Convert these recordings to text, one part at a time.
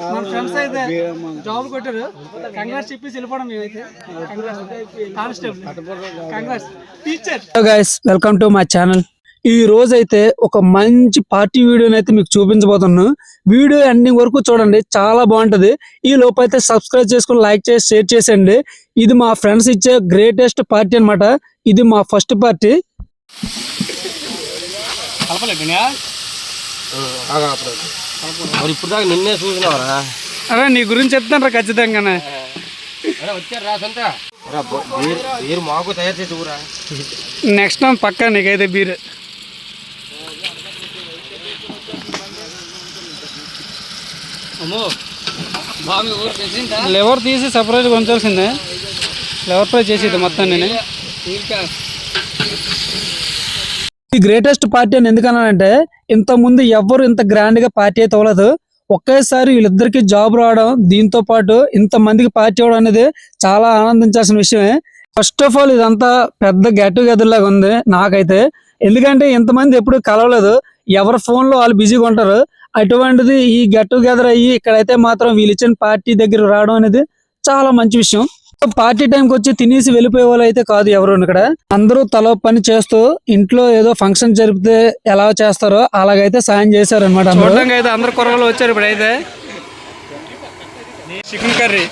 మన ఫ్రెండ్స్ అయితే జాబ్ కొట్టారు. కంగ్రాట్స్ చెప్పేసి వెళ్ళిపోవడం మేమైతే. Constable congrats. Teacher. Guys welcome to my channel ఈ రోజు అయితే ఒక మంచి పార్టీ వీడియోని అయితే మీకు చూపించబోతున్నాను. వీడియో ఎండింగ్ వరకు చూడండి చాలా బాగుంటది. ఈ లోపు అయితే సబ్స్క్రైబ్ చేసుకుని లైక్ చేసి షేర్ చేసేయండి. ఇది మా ఫ్రెండ్స్ ఇచ్చే గ్రేటెస్ట్ పార్టీ అన్నమాట. ఇది మా ఫస్ట్ పార్టీ. మరి ఇప్పుడు దాకా నిన్నే చూసినావరా అరే నీ గురించి చెప్తాను రా ఖచ్చితంగానే మాకు తయారు చేసి ఊరా నెక్స్ట్ టైం పక్కా నీకైతే బీర్ లెవర్ తీసి సపరేట్గా ఉంచాల్సిందే లెవర్ ఫ్రై చేసేది మొత్తం నేను ఈ గ్రేటెస్ట్ పార్టీ అని ఎందుకన్నానంటే ఇంతకుముందు ఎవ్వరు ఇంత గ్రాండ్గా పార్టీ అయితే అవ్వలేదు. ఒకేసారి వీళ్ళిద్దరికి జాబ్ రావడం దీంతో పాటు ఇంత మందికి పార్టీ అవ్వడం అనేది చాలా ఆనందించాల్సిన విషయమే. ఫస్ట్ ఆఫ్ ఆల్ ఇదంతా పెద్ద గెట్ టుగెదర్ లాగా ఉంది నాకైతే. ఎందుకంటే ఇంతమంది ఎప్పుడు కలవలేదు. ఎవరి ఫోన్లో వాళ్ళు బిజీగా ఉంటారు. అటువంటిది ఈ గెట్ టుగెదర్ అయ్యి ఇక్కడైతే మాత్రం వీళ్ళు ఇచ్చిన పార్టీ దగ్గర రావడం అనేది చాలా మంచి విషయం. పార్టీ టైంకి వచ్చి తినేసి వెళ్ళిపోయే వాళ్ళు అయితే కాదు ఎవరు ఇక్కడ. అందరూ తల పని చేస్తూ ఇంట్లో ఏదో ఫంక్షన్ జరిపితే ఎలా చేస్తారో అలాగైతే సాయం చేశారు అనమాట చూడడానికి అయితే అందరు కుర్రలు వచ్చారు ఇప్పుడు అయితే. Chicken curry.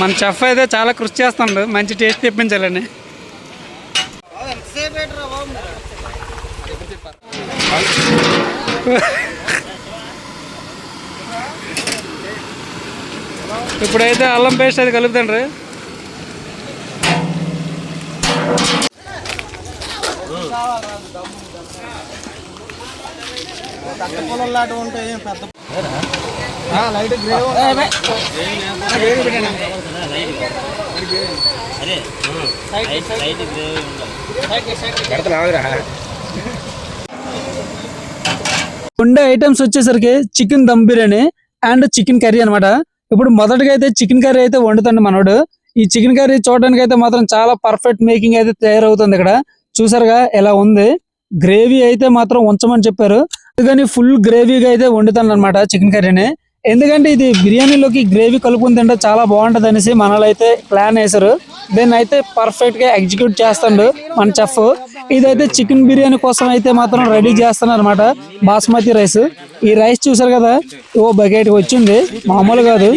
మన చెఫ్ అయితే చాలా కృషి చేస్తుండు. మంచి టేస్ట్ తెప్పించాలని. ఇప్పుడైతే అల్లం పేస్ట్ అది కలుపుతండ్రి ఉండే ఐటమ్స్ వచ్చేసరికి chicken dum biryani and chicken curry అన్నమాట. ఇప్పుడు మొదటగా అయితే చికెన్ కర్రీ అయితే వండుతాడు మనోడు. ఈ చికెన్ కర్రీ చూడడానికి అయితే మాత్రం చాలా పర్ఫెక్ట్ మేకింగ్ అయితే తయారవుతుంది ఇక్కడ. చూసారుగా ఎలా ఉంది? గ్రేవీ అయితే మాత్రం ఉంచమని చెప్పారు. అందుకని ఫుల్ గ్రేవీగా అయితే వండుతాను అనమాట చికెన్ కర్రీని. ఎందుకంటే ఇది బిర్యానీలోకి గ్రేవీ కలుపుకుని తింటే చాలా బాగుంటది అనేసి మనలో అయితే ప్లాన్ వేశారు. దీన్ని అయితే పర్ఫెక్ట్గా ఎగ్జిక్యూట్ చేస్తాడు మన చెఫ్ ఇదైతే చికెన్ బిర్యానీ కోసం అయితే మాత్రం రెడీ చేస్తున్నారు అనమాట బాస్మతి రైస్ ఈ రైస్ చూసారు కదా? ఓ బకెట్ వచ్చింది. మామూలు కాదు.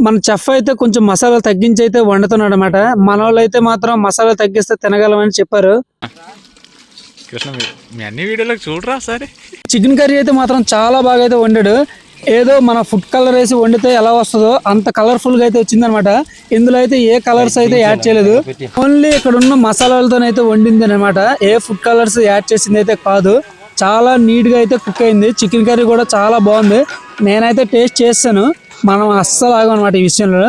మన చెఫ్ అయితే కొంచెం మసాలా తగ్గించి అయితే వండుతున్నాడు అనమాట మన వాళ్ళు అయితే మాత్రం మసాలా తగ్గిస్తే తినగలమని చెప్పారు. కృష్ణ మీ- మీ అన్ని వీడియోలకు చూడరా సరే? చికెన్ కర్రీ అయితే మాత్రం చాలా బాగా అయితే వండాడు. ఏదో మన ఫుడ్ కలర్ వేసి వండితే ఎలా వస్తుందో అంత కలర్ఫుల్గా అయితే వచ్చిందనమాట. ఇందులో అయితే ఏ కలర్స్ అయితే యాడ్ చేయలేదు. ఓన్లీ ఇక్కడ ఉన్న మసాలాలతో అయితే వండింది అనమాట ఏ ఫుడ్ కలర్స్ యాడ్ చేసింది అయితే కాదు. చాలా నీట్గా అయితే కుక్ అయింది. చికెన్ కర్రీ కూడా చాలా బాగుంది. నేనైతే టేస్ట్ చేస్తాను. మనం అస్సలు ఆగం అనమాట ఈ విషయంలో.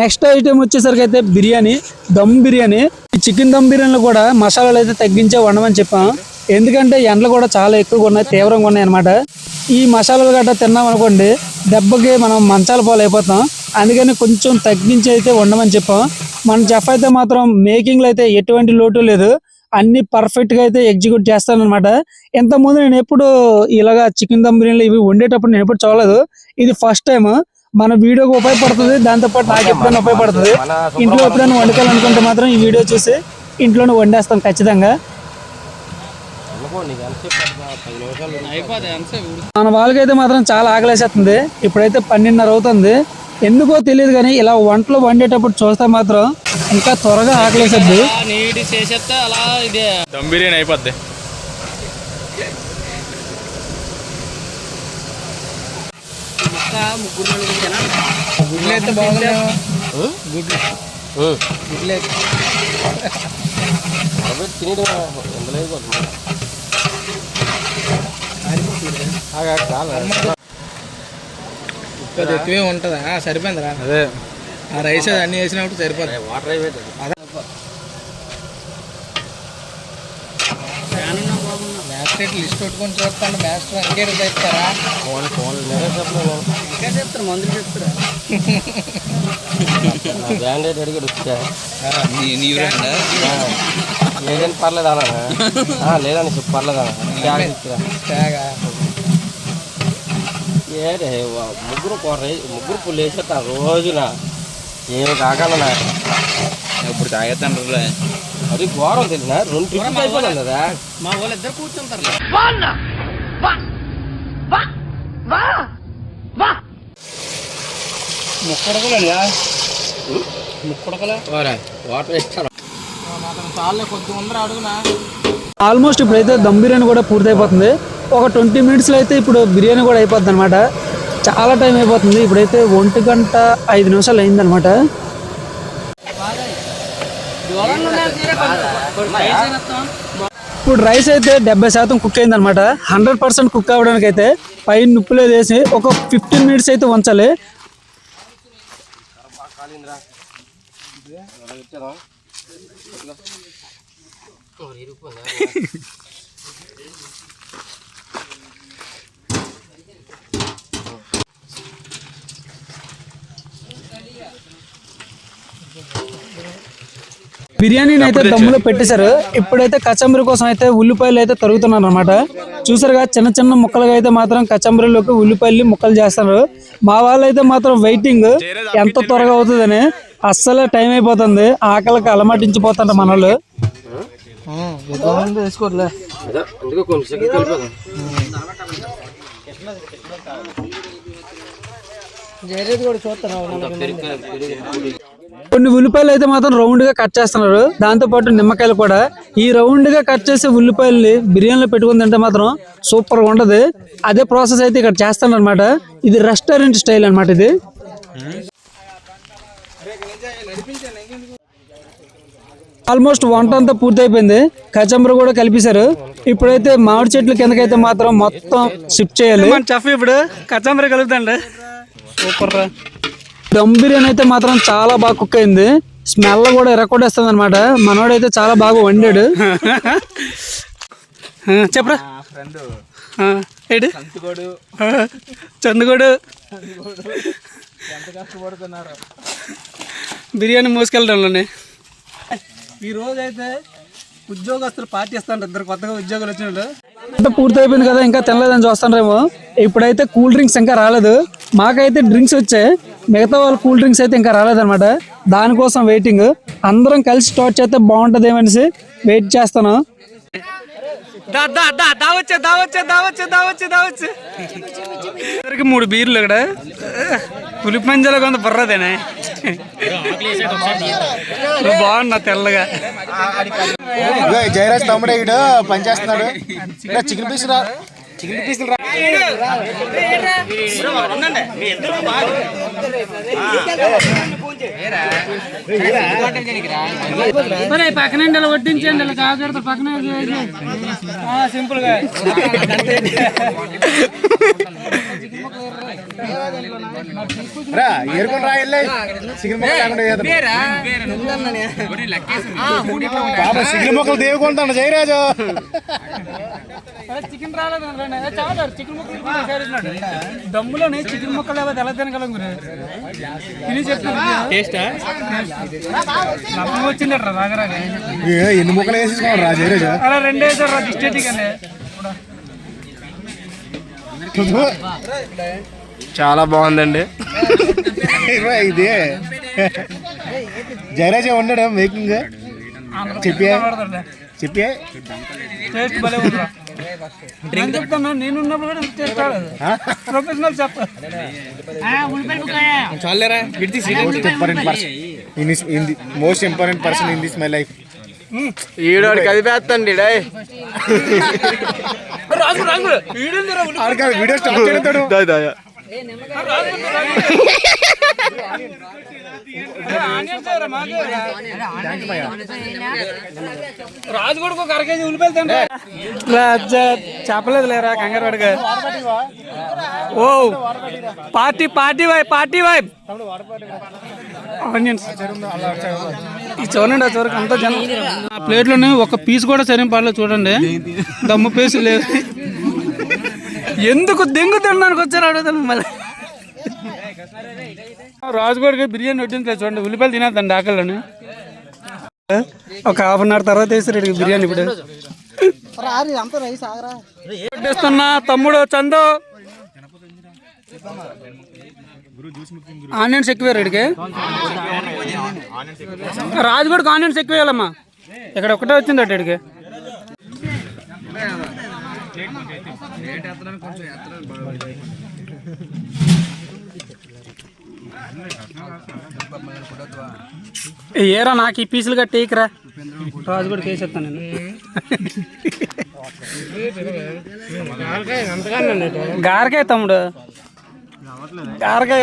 నెక్స్ట్ ఐటెం వచ్చేసరికి అయితే బిర్యానీ దమ్ బిర్యానీ. ఈ చికెన్ దమ్ బిర్యానీలో కూడా మసాలాలు అయితే తగ్గించే వండమని చెప్పాం. ఎందుకంటే ఎండలు కూడా చాలా ఎక్కువగా ఉన్నాయి తీవ్రంగా ఉన్నాయి అనమాట ఈ మసాలాలు గట్రా తిన్నాం అనుకోండి దెబ్బకి మనం మంచాల పాలు అయిపోతాం. అందుకని కొంచెం తగ్గించి అయితే ఉండమని చెప్పాం. మన చెఫ్ అయితే మాత్రం మేకింగ్లో అయితే ఎటువంటి లోటు లేదు. అన్ని పర్ఫెక్ట్గా అయితే ఎగ్జిక్యూట్ చేస్తానన్నమాట. ఇంతకుముందు ముందు నేను ఎప్పుడు ఇలాగా చికెన్ దమ్ బిర్యానీలు ఇవి వండేటప్పుడు నేను ఎప్పుడు చూడలేదు. ఇది ఫస్ట్ టైం మన వీడియోకి ఉపయోగపడుతుంది దాంతో పాటు నాకు ఎప్పుడైనా ఉపయోగపడుతుంది. ఇంట్లో ఎప్పుడైనా వండుకోవాలనుకుంటే మాత్రం ఈ వీడియో చూసి ఇంట్లోనే వండేస్తాం ఖచ్చితంగా. మన వాళ్ళకైతే మాత్రం చాలా ఆకలేసేస్తుంది. ఇప్పుడైతే పన్నెండున్నర అవుతుంది. ఎందుకో తెలియదు కానీ ఇలా వంటలు వండేటప్పుడు చూస్తే మాత్రం ఇంకా త్వరగా ఆకలేసేద్ది. నీటి చేసేస్తే అలా ఇదే. దమ్ బిర్యానీ అయిపోద్ది. గుడ్లు అయితే బాగుంది గుడ్లు గుడ్లు తినేది కొద్ది ఎక్కువే ఉంటుందా? సరిపోయిందిరా. అదే. ఆ రైస్ అది అన్ని వేసినప్పుడు సరిపోతుంది వాటర్ అయిపోతుంది మ్యాస్టర్ లిస్ట్ పెట్టుకొని చూస్తాను. మ్యాస్టర్ అంకేట్ తెస్తారా ఫోన్ ఫోన్ ఇంకా చెప్తారు మందులు చెప్తారా? నా బ్యాండేడ్ అడిగాడు వచ్చా నీ బ్రాండ్ లేదని పర్లేదు అన్నా లేదని పర్లేదు అన్న ట్యాగ్ వా- ముగ్గురు కూర ముగ్గురు పుల్లు వేసేస్తారు రోజున. ఏమి కాగలనా ఇప్పుడు తాగేస్తాను అది ఘోరం తెలిసిన రెండు ట్రిప్స్ అయిపోయింది కదా మా వాళ్ళు ఇద్దరు కూర్చుంటారు ముక్కడకలేనా ముక్కడకలే? వాటర్ అడుగునా. ఆల్మోస్ట్ ఇప్పుడైతే దమ్ బిర్యానీ కూడా పూర్తయిపోతుంది. ఒక ట్వంటీ మినిట్స్లో అయితే ఇప్పుడు బిర్యానీ కూడా అయిపోతుంది అనమాట చాలా టైం అయిపోతుంది. ఇప్పుడైతే ఒంటి గంట ఐదు నిమిషాలు అయిందనమాట ఇప్పుడు రైస్ అయితే డెబ్బై శాతం కుక్ అయిందనమాట హండ్రెడ్ పర్సెంట్ కుక్ అవ్వడానికి అయితే పైన నిప్పులో వేసి ఒక ఫిఫ్టీన్ మినిట్స్ అయితే ఉంచాలి. బిర్యానీని అయితే దమ్ములో పెట్టేశారు. ఇప్పుడైతే కచంబరి కోసం అయితే ఉల్లిపాయలు అయితే తరుగుతున్నారు అనమాట చూసారుగా చిన్న చిన్న ముక్కలుగా అయితే మాత్రం కచంబరిలోకి ఉల్లిపాయలు ముక్కలు చేస్తారు. మా వాళ్ళు అయితే మాత్రం వెయిటింగ్ ఎంత త్వరగా అవుతుందని అస్సలే టైం అయిపోతుంది. ఆకలికి అలమటించిపోతారు మన వాళ్ళు జయరేది కూడా చూస్తాను కొన్ని ఉల్లిపాయలు అయితే మాత్రం రౌండ్గా కట్ చేస్తున్నారు. దాంతో పాటు నిమ్మకాయలు కూడా. ఈ రౌండ్గా కట్ చేసే ఉల్లిపాయల్ని బిర్యానీలో పెట్టుకుని తింటే మాత్రం సూపర్గా ఉంటది. అదే ప్రాసెస్ అయితే ఇక్కడ చేస్తాను అనమాట ఇది రెస్టారెంట్ స్టైల్ అన్నమాట ఇది. ఆల్మోస్ట్ వంట అంతా పూర్తయిపోయింది. కచంబరు కూడా కలిపేశారు. ఇప్పుడైతే మామిడి చెట్ల కిందకైతే మాత్రం మొత్తం షిఫ్ట్ చేయాలి. చెఫ్ ఇప్పుడు. కచంబరి కలుపుతండి. సూపర్ రా దమ్ బిర్యానీ అయితే మాత్రం చాలా బాగా కుక్ అయింది. స్మెల్ కూడా ఎరకొట్టేస్తుంది అనమాట మనోడైతే చాలా బాగా వండాడు. చెప్పరా? ఏంటి? చందుగోడు బిర్యానీ మోసుకెళ్ళడంలోనే. ఈ రోజు అయితే ఉద్యోగస్తులు పార్టీ ఇస్తాను ఇద్దరు కొత్తగా ఉద్యోగాలు వచ్చినట్టు అంటే పూర్తి అయిపోయింది కదా ఇంకా తినలేదని చూస్తారేమో ఇప్పుడైతే కూల్ డ్రింక్స్ ఇంకా రాలేదు. మాకైతే డ్రింక్స్ వచ్చాయి. మిగతా వాళ్ళ కూల్ డ్రింక్స్ అయితే ఇంకా రాలేదన్నమాట. దానికోసం వెయిటింగ్ అందరం కలిసి స్టార్ట్ చేస్తే బాగుంటుంది ఏమనేసి వెయిట్ చేస్తాను. ఇద్దరికి మూడు బీర్లు ఇక్కడ. పులి పంజలో కొంత బుర్రదేనే. బాగున్నా తెల్లగా. జయరాజ్ తమ్ముడే ఇడు పనిచేస్తున్నాడు. చికెన్ పీస్ రా. చికెన్ పీస్ రా పక్కన వడ్డించండి కాకూడదు పక్కన సింపుల్గా రా రా వెళ్ళి. చికెన్ ముక్కలు. బాబా దేవుకుంటాను జయరాజు. చికెన్ రాలేదు చాలా చికెన్ ముక్కలు దమ్ములోనే చికెన్ ముక్కలు లేకపోతే ఎలా తినగలం గురు. తిని చెప్తాను టేస్టా? వచ్చింది రాగరాగా. ఎన్ని ముక్కలు వేసేసుకోవాలి రా జయరాజు? అలా రెండేసారు రా డిస్టేటిక్ అని చాలా బాగుందండి. ఇది జయరాజే ఉన్నాడు మేకింగ్? చెప్పి చెప్పి టేస్ట్ భలే ఉందిరా. నేను చెప్తాను నేను ఉన్నప్పుడు కూడా professional most important person in this my life ఈడోడు కదిపేస్తండి రాజు వీడియో వీడియో స్టార్ట్ చేయడం రాజు కూడా ఒక అరకేజీ ఉల్లిపాయలు చెప్పలేదు లేరా కంగారు పడగా ఓ party party vibe party vibe onions. ఈ చూడండి ఆ చివరికి అంతా జనం. ఆ ప్లేట్లోనే ఒక పీస్ కూడా సరైన పర్లేదు చూడండి. దమ్ము పీసు లేదు. ఎందుకు దెంగు తినడానికి వచ్చారు అడుగుతాను మళ్ళీ రాజుగోడికి బిర్యానీ వడ్డించలేదు చూడండి. ఉల్లిపాయలు తినేద్దండి ఆకలిలోని. ఒక హాఫ్ అన్ అవర్ తర్వాత వేసారు బిర్యానీ ఇప్పుడు. వడ్డిస్తున్నా తమ్ముడు చందు. ఆనియన్స్ ఎక్కువ ఇక్కడికి రాజుగూడకి ఆనియన్స్ ఎక్కువ వేయాలమ్మా ఇక్కడ ఒకటే వచ్చింది అటు ఇక్కడికి ఏరా నాకు ఈ పీసులు కట్టి ఏకరా రాజుగూడకి వేసేస్తాను నేను. గారకాయ తమ్ముడు. గారకాయ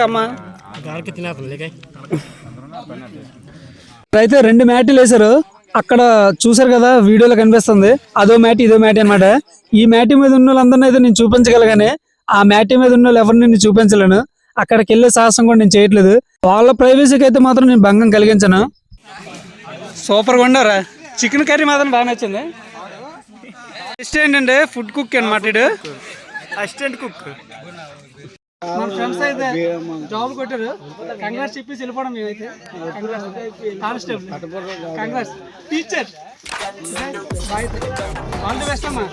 అయితే రెండు మ్యాట్లు వేశారు. అక్కడ చూసారు కదా వీడియోలో కనిపిస్తుంది. అదో మ్యాట్ ఇదో మ్యాట్ అన్నమాట. ఈ మ్యాట్ మీద ఉన్న వాళ్ళందరినీ అయితే నేను చూపించగలగానే. ఆ మ్యాట్ మీద ఉన్న వాళ్ళు ఎవరిని నేను చూపించలేను. అక్కడికి వెళ్ళే సాహసం కూడా నేను చేయట్లేదు. వాళ్ళ ప్రైవసీకి అయితే మాత్రం నేను భంగం కలిగించను. సూపర్గా ఉన్నారా? చికెన్ కర్రీ మాత్రం బాగా నచ్చింది. నెక్స్ట్ ఏంటంటే ఫుడ్ కుక్ అనమాట ఇడు. అసిస్టెంట్ కుక్ మన ఫ్రెండ్స్ అయితే జాబ్ కొట్టారు. కంగ్రాట్స్ చెప్పేసి వెళ్ళిపోవడం మేమైతే. Constable congrats teacher all the best అమ్మా.